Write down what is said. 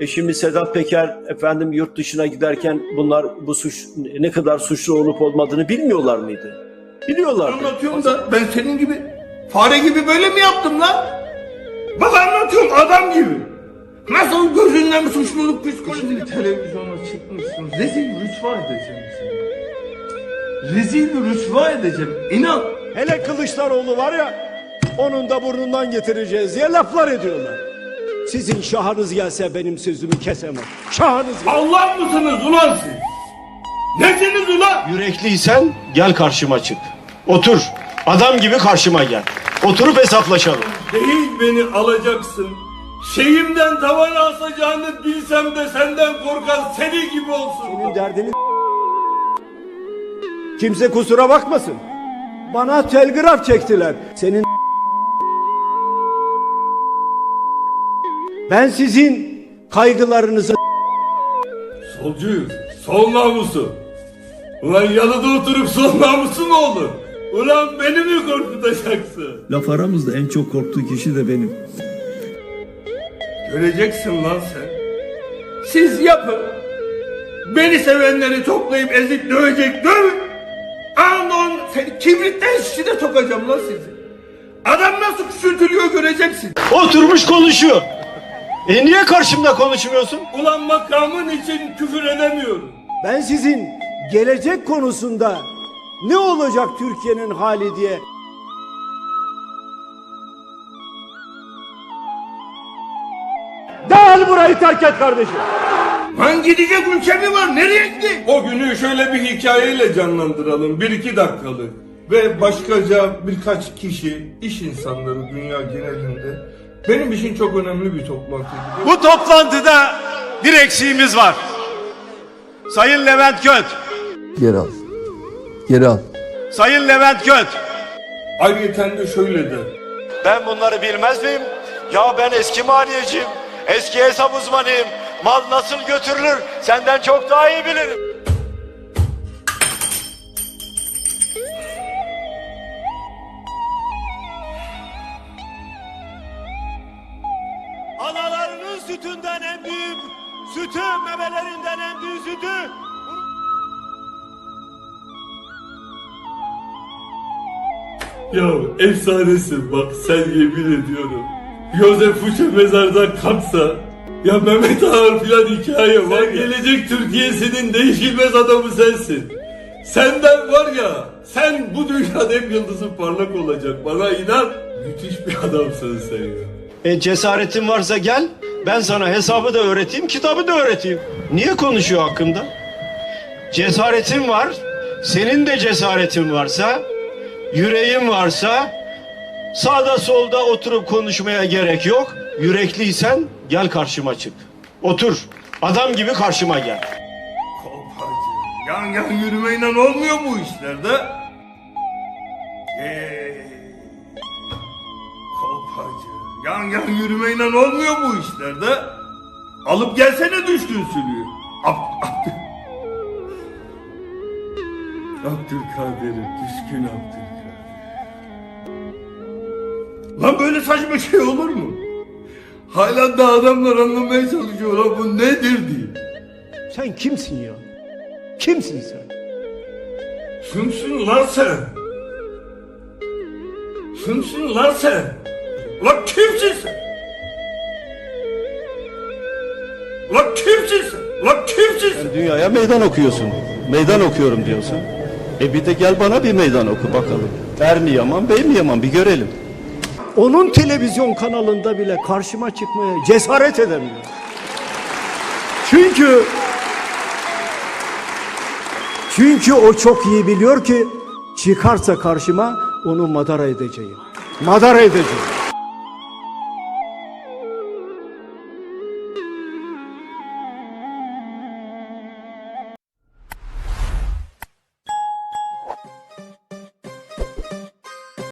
Eşimiz Sedat Peker efendim yurt dışına giderken bunlar bu suç ne kadar suçlu olup olmadığını bilmiyorlar mıydı? Biliyorlardı. Anlatıyorum da ben senin gibi fare gibi böyle mi yaptım lan? Bak anlatıyorum adam gibi. Nasıl gözünden suçluluk psikolojisi. Şimdi televizyona çıkmışsın. Rezil rüsva edeceğim seni. Rezil rüsva edeceğim. İnan. Hele Kılıçdaroğlu var ya onun da burnundan getireceğiz diye laflar ediyorlar. Sizin şahınız gelse benim sözümü kesemem. Şahınız gelse. Allah mısınız ulan siz? Nesiniz ulan? Yürekliysen gel karşıma çık. Otur. Adam gibi karşıma gel. Oturup hesaplaşalım. Değil beni alacaksın. Şeyimden tavan asacağını bilsem de senden korkan seni gibi olsun. Senin derdini Kimse kusura bakmasın. Bana telgraf çektiler. Senin Ben sizin kaygılarınızı Solcuyuz. Sol namusu. Ulan yalıda oturup sol namusu mu olur? Ulan beni mi korkutacaksın? Laf aramızda en çok korktuğu kişi de benim. Göreceksin lan sen. Siz yapın. Beni sevenleri toplayıp ezip dövecek dövün. Aman seni kibritten şişine sokacağım lan sizi. Adam nasıl küçültülüyor göreceksin. Oturmuş konuşuyor. E niye karşımda konuşmuyorsun? Ulan makamın için küfür edemiyorum. ben sizin gelecek konusunda ne olacak Türkiye'nin hali diye Derhal burayı terk et kardeşim. Lan gidecek ülke mi var? Nereye gitti? O günü şöyle bir hikayeyle canlandıralım. Bir iki dakikalık. Ve başkaca birkaç kişi, iş insanları dünya genelinde benim için çok önemli bir toplantıydı. Bu toplantıda bir eksiğimiz var. Sayın Levent Göt, Geri al. Geri al. Sayın Levent Göt. Ayrıca de şöyle de. Ben bunları bilmez miyim? Ya ben eski maliyeciyim. Eski hesap uzmanıyım. Mal nasıl götürülür senden çok daha iyi bilirim. Sütünden en büyük sütü, memelerinden en büyük sütü. Ya efsanesin bak sen yemin ediyorum. Joseph Fuchs mezardan kalksa ya Mehmet Ağar filan hikaye var. gelecek Türkiye'sinin değişilmez adamı sensin. Senden var ya sen bu dünyada hep yıldızın parlak olacak. Bana inan müthiş bir adamsın sen ya. E cesaretin varsa gel. Ben sana hesabı da öğreteyim, kitabı da öğreteyim. Niye konuşuyor hakkında? Cesaretin var. Senin de cesaretin varsa, yüreğin varsa sağda solda oturup konuşmaya gerek yok. Yürekliysen gel karşıma çık. Otur. Adam gibi karşıma gel. Yan yan yürümeyle olmuyor bu işlerde. Ey. Yan yan yürümeyle olmuyor bu işlerde. Alıp gelsene düştün sürüyü. Ab, Abdül. Abdülkadir'im, düşkün Abdülkadir. Lan böyle saçma şey olur mu? Hala da adamlar anlamaya çalışıyor lan bu nedir diye. Sen kimsin ya? Kimsin sen? Kimsin lan sen? Kimsin lan sen? Ulan kimsin sen? Ulan kimsin sen? Ulan kimsin sen? Dünyaya meydan okuyorsun. Meydan okuyorum diyorsun. E bir de gel bana bir meydan oku bakalım. Er mi yaman, bey mi yaman bir görelim. Onun televizyon kanalında bile karşıma çıkmaya cesaret edemiyor. Çünkü çünkü o çok iyi biliyor ki çıkarsa karşıma onu madara edeceğim. Madara edeceğim.